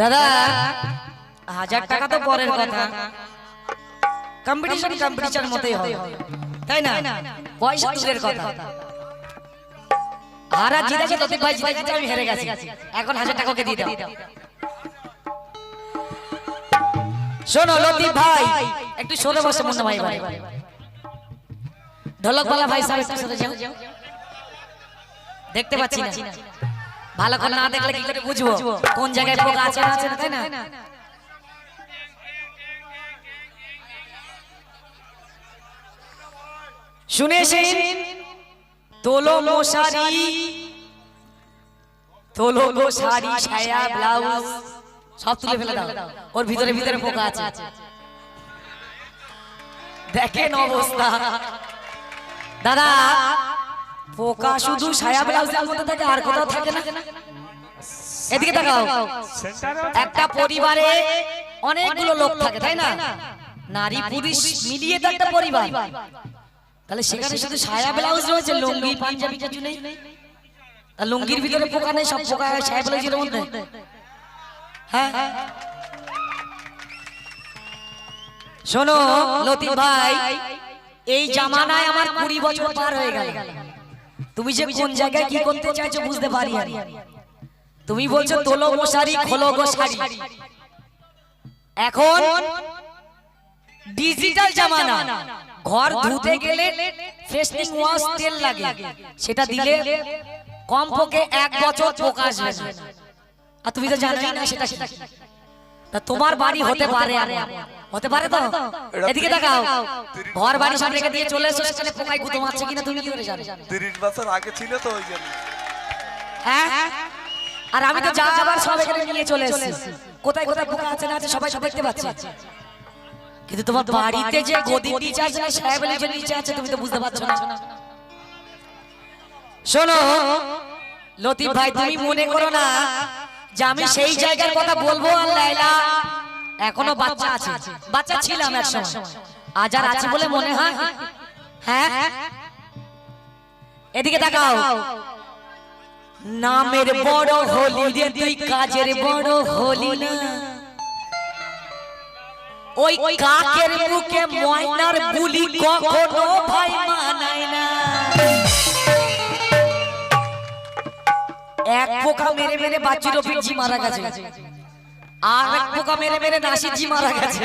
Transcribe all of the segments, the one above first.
দাদা হাজার টাকা তো পরের কথা। কম্পিটিশন কম্পিটিশন মতোই হবে। তাই না? পয়সা দূরের কথা। হারা জিতেছে লতিফ ভাই জিতেছে আমি হেরে গেছি। এখন হাজার টাকা ওকে দিয়ে দাও। শোনো লতিফ ভাই। একটু সরে বসে মনে ভাই। ভাই। ভাই সাহেব একটু সরে যাও। দেখতে পাচ্ছি না। ভালো করে না দেখলে কি করে বুঝব? কোন জায়গায় পোকা আছে, না আছে তাই না? শুনেছেন? তোলো মশারি, তোলো গো ছায়া, ব্লাউজ, সব তুলে ফেলে দাও। ওর ভিতরে ভিতরে পোকা আছে। দেখেন অবস্থা। দাদা পোকা শুধু ছায়া ব্লাউজের মধ্যে থাকে আর কোথাও থাকে না। এদিকে তাকাও। একটা পরিবারে অনেকগুলো লোক থাকে তাই না? নারী পুরুষ মিলিয়ে তো একটা পরিবার। তাহলে সেখানে শুধু সায়া ব্লাউজ রয়েছে লুঙ্গি পাঞ্জাবি কিছু নেই। আর লুঙ্গির ভিতরে পোকা নেই সব পোকা সায়া ব্লাউজের মধ্যে। হ্যাঁ। শোনো লতিফ ভাই এই জামানায় আমার কুড়ি বছর পার হয়ে গেল। তুমি যে কোন জায়গায় কি করতে চাইছো বুঝতে পারি তুমি বলছো তোলো মশারি খোলো গো শাড়ি এখন ডিজিটাল জামানা। ঘর ধুতে গেলে ফ্রেশনিং ওয়াশ তেল লাগে। সেটা দিলে কমপক্ষে এক বছর পোকা আসবে না। আর তুমি তো জানোই না সেটা কি। তা তোমার বাড়ি হতে পারে হতে পারে তো? এদিকে দেখাও ঘর বাড়ি সব রেখে দিয়ে চলে এসো সেখানে পোকায় গুঁতো মারছে কিনা তুমি কি করে জানো? তিরিশ বছর আগে ছিল তো ওই জন্য। হ্যাঁ? আর আমি তো যা আবার সব এখানে নিয়ে চলে এসেছি। কোথায় কোথায় পোকা আছে না আছে সবাই সব দেখতে পাচ্ছি। কিন্তু তোমার বাড়িতে যে গদি নিচে আছে না সাহেব সাহেবের যে নিচে আছে তুমি তো বুঝতে পারছ না। শোনো। লতিফ ভাই তুমি মনে করো না যে আমি সেই জায়গার কথা বলব আর লাইলা এখনও বাচ্চা আছে। বাচ্চা ছিলাম এক সময় আজ আর আছে বলে মনে হয়? হ্যাঁ? এদিকে তাকাও। নামের বড় হলি রে তুই কাজের বড় হলি না। ওই কাকের মুখে ময়নার বুলি কখনো ভাই মানায় না। এক পোকা মেরে মেরে বাচ্চি রফিক জি মারা গেছে। আর এক পোকা মেরে মেরে নাসির জি মারা গেছে।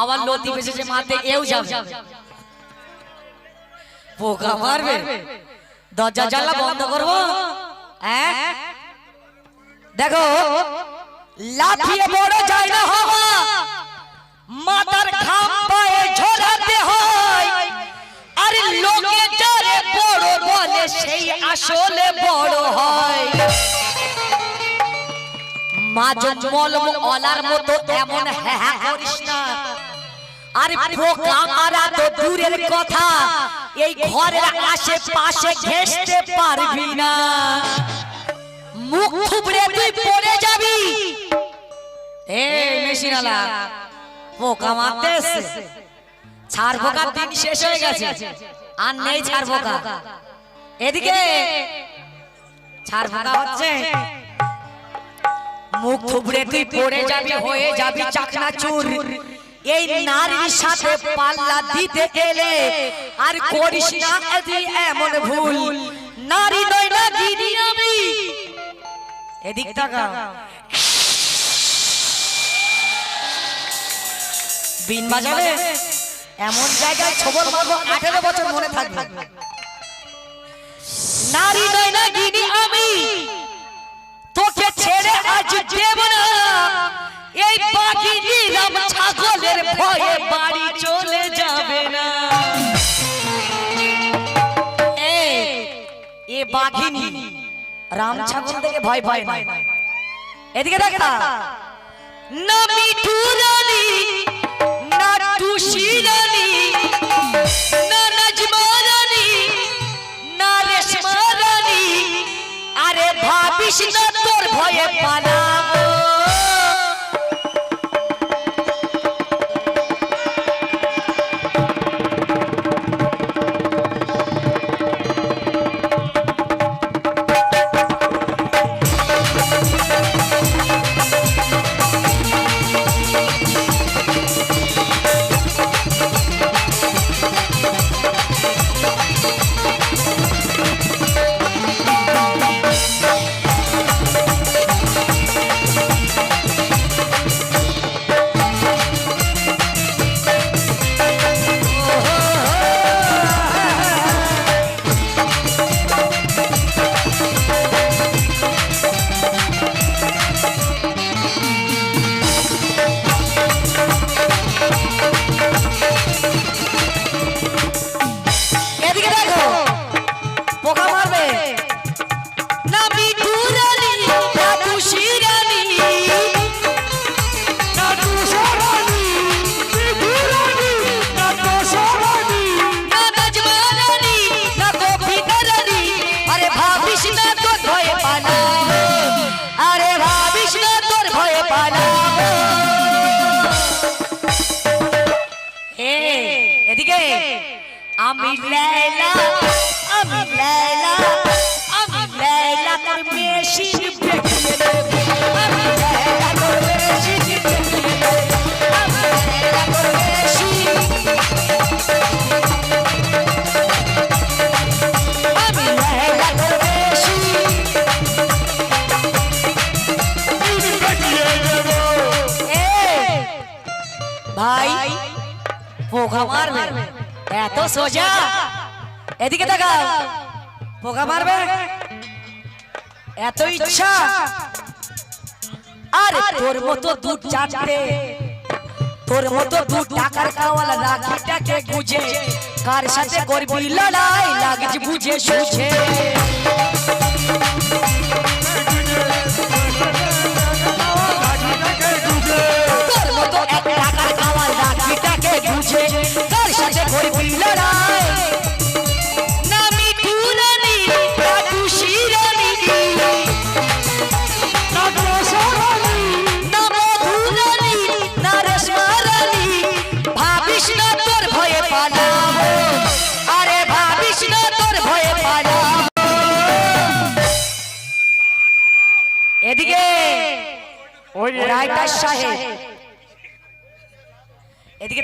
আবার লতি বেসেছে মাতে এও যাবে। পোকা মারবে। দরজা জানলা বন্ধ করব। হ্যাঁ? দেখো, লাফিয়ে বড় যায় না হওয়া। মাথার ঘাম পায়ে ঝরাতে হয় আর লোকে যারে বড় বলে সেই আসলে বড় হয়। মা জন্মল অলার মতো এমন হ্যাঁ করিস না। আরে পোকা তো দূরের কথা। এই ঘরের আশেপাশে ঘেসতে পারবি না। মুখ থুবড়ে তুই পড়ে যাবি। এ মেশিনালা পোকা মারতে ছাড় পোকার দিন শেষ হয়ে গেছে। আর নেই ছাড় পোকা এদিকে। ছাড় হচ্ছে। মুখ থুবড়ে তুই পড়ে যাবি হয়ে যাবি চাকনা চুর এই নারীর সাথে পাল্লা দিতে গেলে আর করিস না এমন ভুল। নারী নয় না গিরি আমি। এদিক টাকা বিন বাজাবে? এমন জায়গায় ছবল মারবো আঠেরো বছর মনে থাকবে। নারী নয় না গিনি আমি। তোকে ছেড়ে আজ দেব না। এই বাকি নিলাম ছাগলের ভয়ে বাড়ি চলে যাবে না। এ বাঘিনী রাম ছাগল থেকে ভয় ভয় না। এদিকে দেখ না। মিঠু ভাবিস তোর ভয়ে পালাবো ভাই পোকা মারবে। এত সোজা। এদিকে তাকাও। পোকা মারবে। এত ইচ্ছা। আরে তোর মতো দুধ চারটে তোর মতো দুধ টাকার কাওয়ালা রাখিটাকে বুঝে কার সাথে করবি লড়াই? লাগছে বুঝে সুঝে পালাবো। আরে ভাবিস না তোর ভয়ে পালাবো। এদিকে রাইটার সাহেব। এদিকে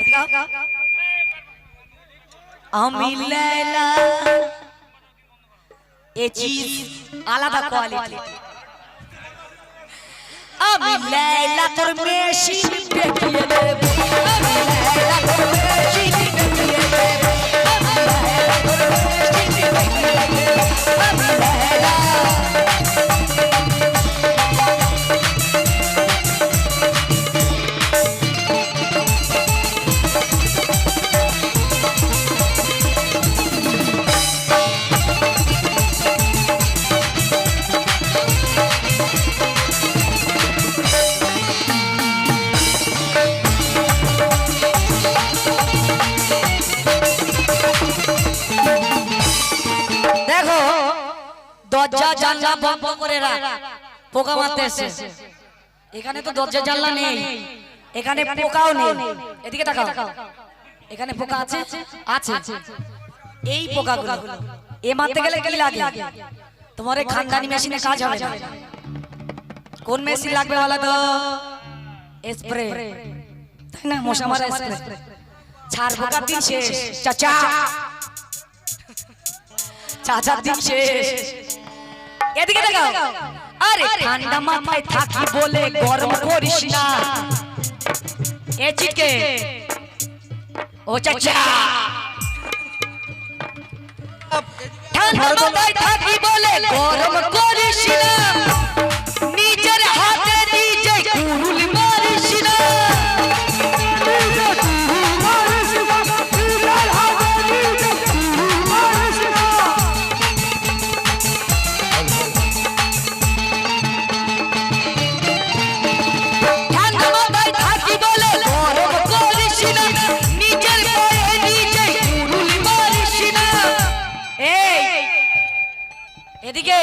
আমি লাইলা এ চিজ আলাদা কোয়ালিটি। আমি লাইলা তোর মেশিন দেখিয়ে দেব। আমি লাইলা তোর মেশিন জানলা বন্ধ করে রাখ। পোকা মারতে এসছে এখানে তো দরজা জানলা নেই। এখানে পোকাও নেই। এদিকে তাকাও। এখানে পোকা আছে? আছে। এই পোকাগুলো। এ মারতে গেলে কি লাগে? তোমার এই খানদানি মেশিনে কাজ হবে না। কোন মেশিন লাগবে বলো তো? স্প্রে তাই না? মশা মারা স্প্রে ছাড় পোকার দিন শেষ। চাচা। চাচার দিন শেষ। এদিকে দেখাও আরে ঠান্ডা মাথায় থাকি বলে গরম করিস না। এ চিটকে ও চাচা ঠান্ডা মাথায় থাকি বলে গরম করিস না।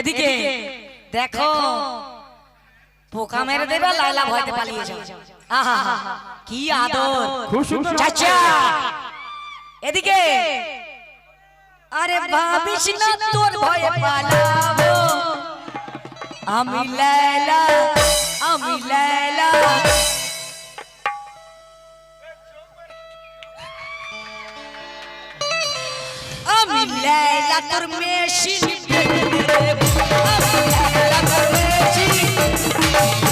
এদিকে দেখো পোকা মেরে দেবে লাইলা ভয়তে পালিয়ে যাও। আহা কি আদর। খুব সুন্দর। চাচা! এদিকে। আরে ভাবিস না তোর ভয়ে পালাবো? আমি লাইলা আমি লাইলা আমি লাইলা তোর মেশিন Thank you.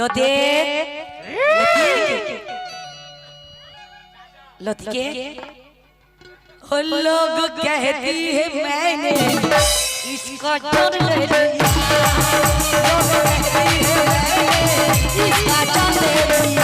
लोते लती के ओ लोग कहती है मैंने इसका जान ले लिया लोग कहती है मैंने इसका जान ले लिया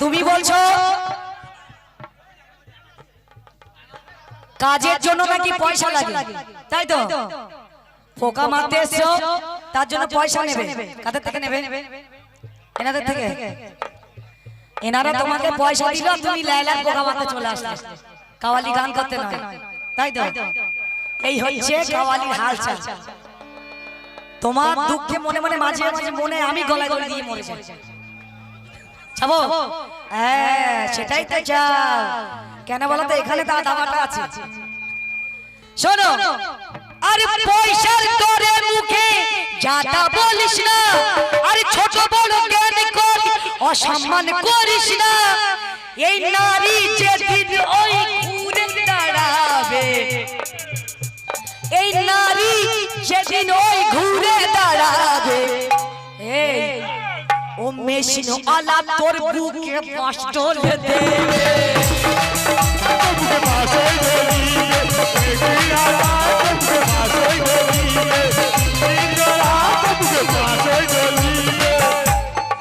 তুমি বলছো কাজের জন্য নাকি পয়সা লাগে? তাই তো? পোকা মারতে এসছো তার জন্য পয়সা নেবে। কাদের থেকে নেবে? এনাদের থেকে। এনারা তোমাকে পয়সা দিল তুমি লাইলার পোকা মারতে চলে আসলে। কাওয়ালি গান করতে নয়। তাই তো? এই হচ্ছে কাওয়ালির হালচাল। তোমার দুঃখে মনে মনে মাঝে মাঝে মনে আমি গলায় গলায় দিয়ে মরে যাই। হ্যাঁ সেটাই তো চাও কেন বলো তো এখানে দামাটা আছে। শোনো আরে পয়সার করে মুখে যাতা বলিস না। আরে ছোট বড় জ্ঞান কর অসম্মান করিস না। এই নারী যেদিন ওই ঘুরে দাঁড়াবে এই নারী যেদিন ওই ঘুরে দাঁড়াবে এই মেশিন আলা তোর বুকে কষ্ট দেবে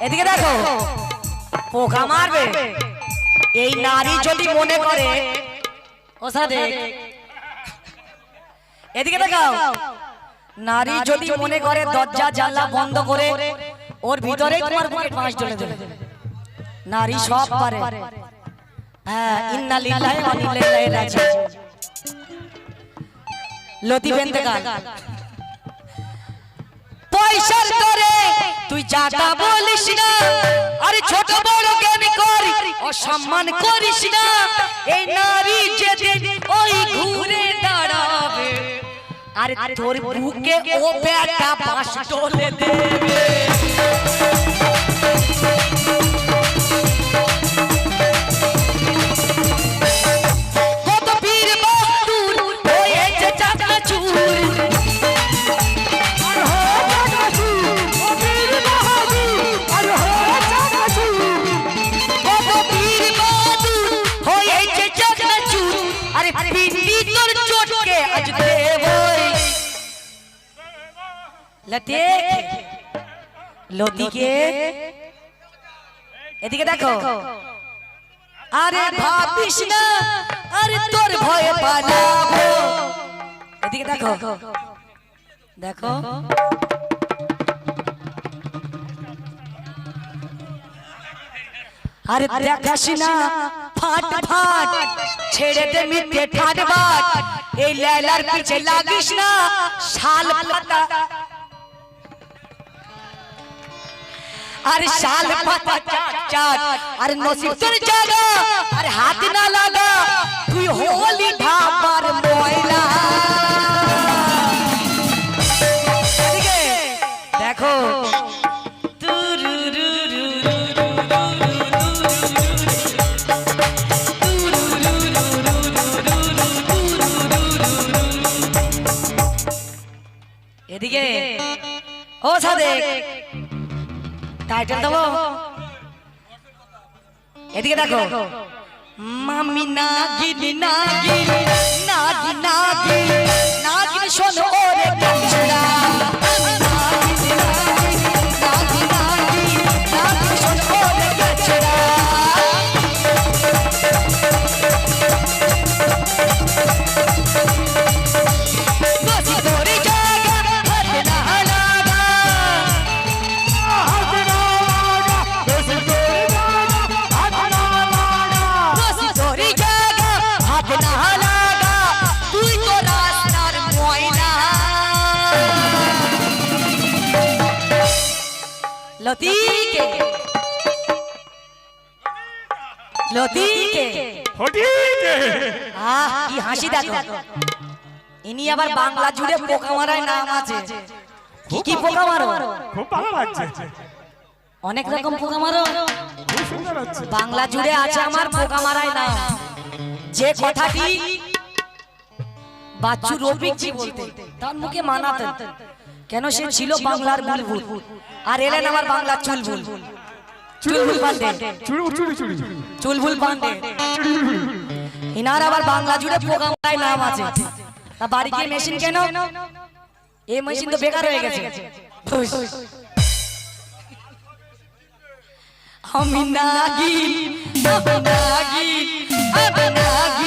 এদিকে দেখো পোকা মারবে। এই নারী যদি মনে করে ও সাথে এদিকে দেখাও। নারী যদি মনে করে দরজা জানলা বন্ধ করে ওর ভিতরে তোমার বুকে পাঁচ ঢলে দেবে। নারী সব পারে। হ্যাঁ ইন্না লিল্লাহি ওয়া ইন্না ইলাইহি রাজিউন। লতি পয়সার তুই যাটা বলিস না আরে ছোট বড় জ্ঞান কর অসম্মান করিস না। এই নারী যেদিন ওই ঘুরে দাঁড়াবে। আরে তোর বুকে ও টলে দেবে। এদিকে দেখো। আরে ভাবিস না আরে তোর ভয়ে পালাবো। এদিকে দেখো। দেখো। আরে দেখাস না ফাট ফাট ছেড়ে দে মিথ্যে ঠাট বাট এই লেলার পিছে লাগিস না। শাল পাতা আরে শাল পাতা চাট চাট আরে নসিব তোর জায়গা আরে হাত না লাগা। তুই হোলি ঢাবার ময়লা। দেখো। এদিকে। ও সাদেক। টাইটেল দেবো? এদিকে দেখো। মামি নাগিন নাগিন নাগিন নাগিন নাগিন শোনো। লতিকে। আহ কি হাসি দেখো। ইনি আবার বাংলা জুড়ে পোকা মারায় নাম আছে। কি কি পোকা মারো? খুব ভালো লাগছে। অনেক রকম পোকা মারো। বাংলা জুড়ে আছে আমার পোকা মারায় নাম। যে কথাটি বাচ্চু রফিক জি বলতেন তার মুখে মানাতেন। কেন সে ছিল বাংলার বুলবুল আর এলেন আমার বাংলার চুলবুল চুলবুল পান্ডে চুড়ি চুড়ি চুড়ি চুলবুল পান্ডে ইনার আবার বাংলা জুড়ে পোকা নাম আছে। তা বাড়ি গিয়ে মেশিন কেন? এই মেশিন তো বেকার হয়ে গেছে। আমি নাগি আমি নাগি আমি নাগি